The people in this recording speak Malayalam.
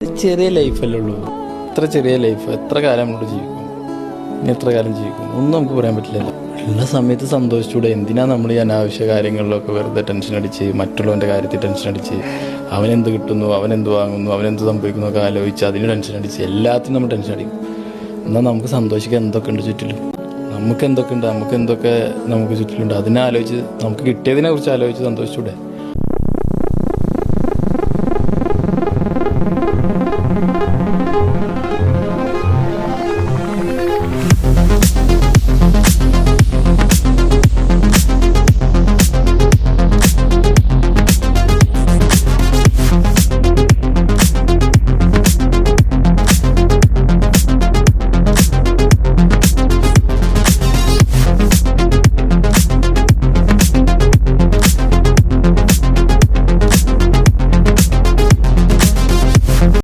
ചെറിയ ലൈഫല്ലേ ഉള്ളൂ. എത്ര ചെറിയ ലൈഫ് എത്ര കാലം നമ്മളോട് ജീവിക്കും ഇനി എത്ര കാലം ജീവിക്കും ഒന്നും നമുക്ക് പറയാൻ പറ്റില്ലല്ലോ ഉള്ള സമയത്ത് സന്തോഷിച്ചൂടെ. എന്തിനാ നമ്മൾ ഈ അനാവശ്യ കാര്യങ്ങളിലൊക്കെ വെറുതെ ടെൻഷൻ അടിച്ച് മറ്റുള്ളവന്റെ കാര്യത്തിൽ ടെൻഷൻ അടിച്ച് അവനെന്ത് കിട്ടുന്നു അവനെന്ത് വാങ്ങുന്നു അവനെന്ത് സംഭവിക്കുന്നു ഒക്കെ ആലോചിച്ച് അതിന് ടെൻഷൻ അടിച്ച് എല്ലാത്തിനും നമ്മൾ ടെൻഷൻ അടിക്കും. എന്നാൽ നമുക്ക് സന്തോഷിക്കാൻ എന്തൊക്കെ ഉണ്ട് ചുറ്റിലും? നമുക്ക് എന്തൊക്കെ ഉണ്ട്? നമുക്ക് എന്തൊക്കെ നമുക്ക് ചുറ്റിലുണ്ട്? അതിനെ ആലോചിച്ച് നമുക്ക് കിട്ടിയതിനെ കുറിച്ച് ആലോചിച്ച് സന്തോഷിച്ചൂടെ?